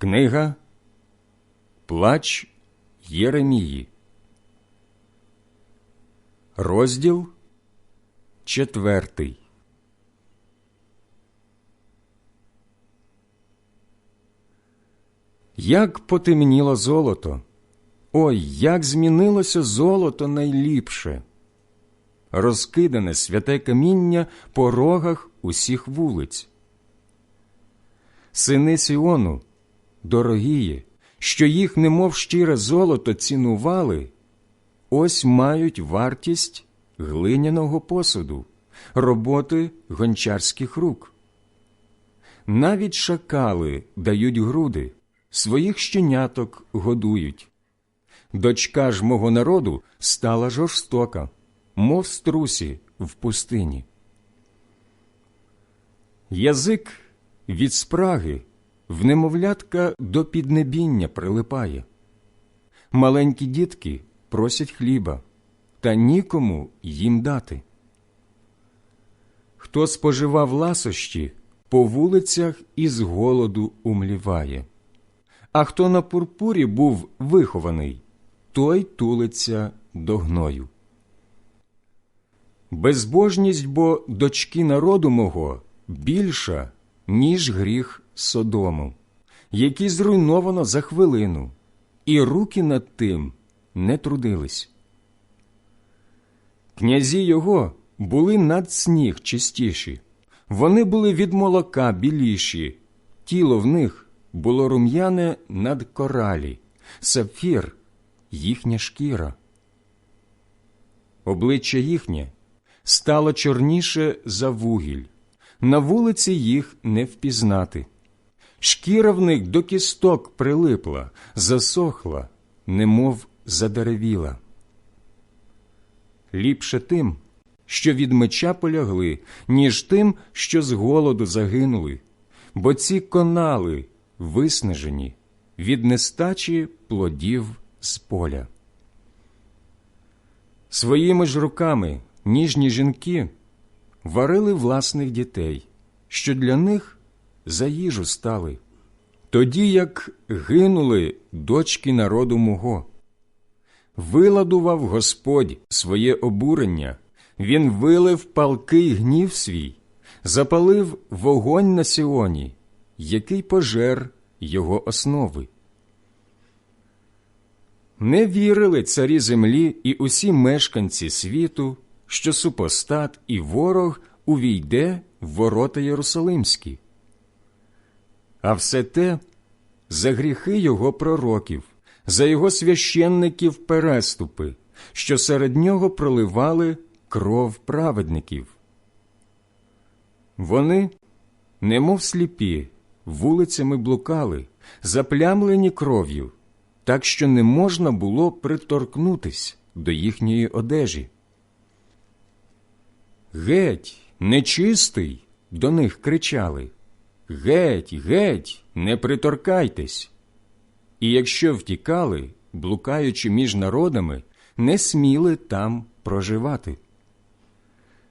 Книга Плач Єремії. Розділ четвертий. Як потемніло золото. Ой, як змінилося золото найліпше. Розкидане святе каміння по рогах усіх вулиць. Сини Сіону, дорогії, що їх, немов щире золото, цінували, ось мають вартість глиняного посуду, роботи гончарських рук. Навіть шакали дають груди, своїх щеняток годують. Дочка ж мого народу стала жорстока, мов струсі в пустині. Язик від спраги в немовлятка до піднебіння прилипає. Маленькі дітки просять хліба, та нікому їм дати. Хто споживав ласощі, по вулицях із голоду умліває, а хто на пурпурі був вихований, той тулиться до гною. Безбожність бо дочки народу мого більша, ніж гріх Содому, який зруйновано за хвилину, і руки над тим не трудились. Князі його були над сніг чистіші, вони були від молока біліші, тіло в них було рум'яне над коралі, сапфір їхня шкіра. Обличчя їхнє стало чорніше за вугіль, на вулиці їх не впізнати. Шкіра в них до кісток прилипла, засохла, немов задеревіла. Ліпше тим, що від меча полягли, ніж тим, що з голоду загинули, бо ці конали виснажені від нестачі плодів з поля. Своїми ж руками ніжні жінки варили власних дітей, що для них за їжу стали, тоді як гинули дочки народу мого. Виладував Господь своє обурення, Він вилив палкий гнів свій, запалив вогонь на Сіоні, який пожер його основи. Не вірили царі землі і усі мешканці світу, що супостат і ворог увійде в ворота Єрусалимські. А все те за гріхи його пророків, за його священників переступи, що серед нього проливали кров праведників. Вони, немов сліпі, вулицями блукали, заплямлені кров'ю, так що не можна було приторкнутись до їхньої одежі. Геть, нечистий, до них кричали. Геть, геть, не приторкайтесь. І якщо втікали, блукаючи між народами, не сміли там проживати.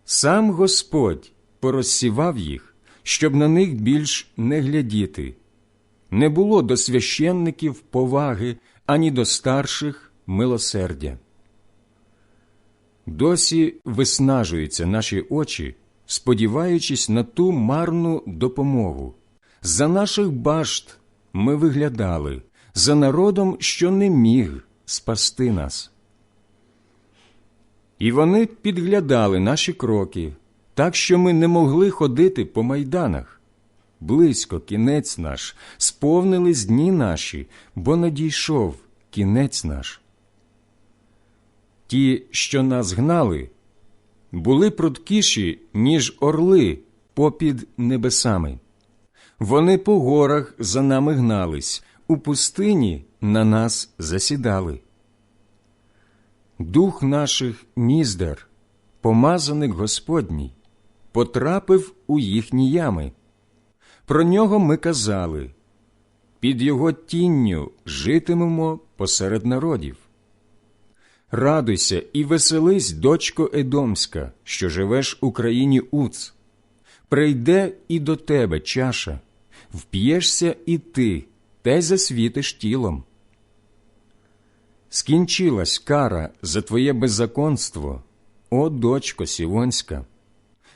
Сам Господь порозсівав їх, щоб на них більш не глядіти. Не було до священників поваги ані до старших милосердя. Досі виснажуються наші очі, сподіваючись на ту марну допомогу. За наших башт ми виглядали, за народом, що не міг спасти нас. І вони підглядали наші кроки, так що ми не могли ходити по майданах. Близько кінець наш, сповнились дні наші, бо надійшов кінець наш. Ті, що нас гнали, були прудкіші, ніж орли попід небесами. Вони по горах за нами гнались, у пустині на нас засідали. Дух наших ніздер, помазаник Господній, потрапив у їхні ями. Про нього ми казали під його тінню житимемо посеред народів. Радуйся і веселись, дочко Едомська, що живеш у країні Уц. Прийде і до тебе чаша, вп'єшся і ти, те засвітиш тілом. Скінчилась кара за твоє беззаконство, о дочко Сівонська.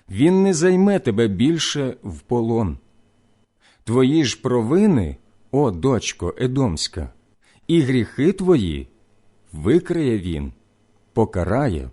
Він не займе тебе більше в полон. Твої ж провини, о дочко Едомська, і гріхи твої викриє він, покарає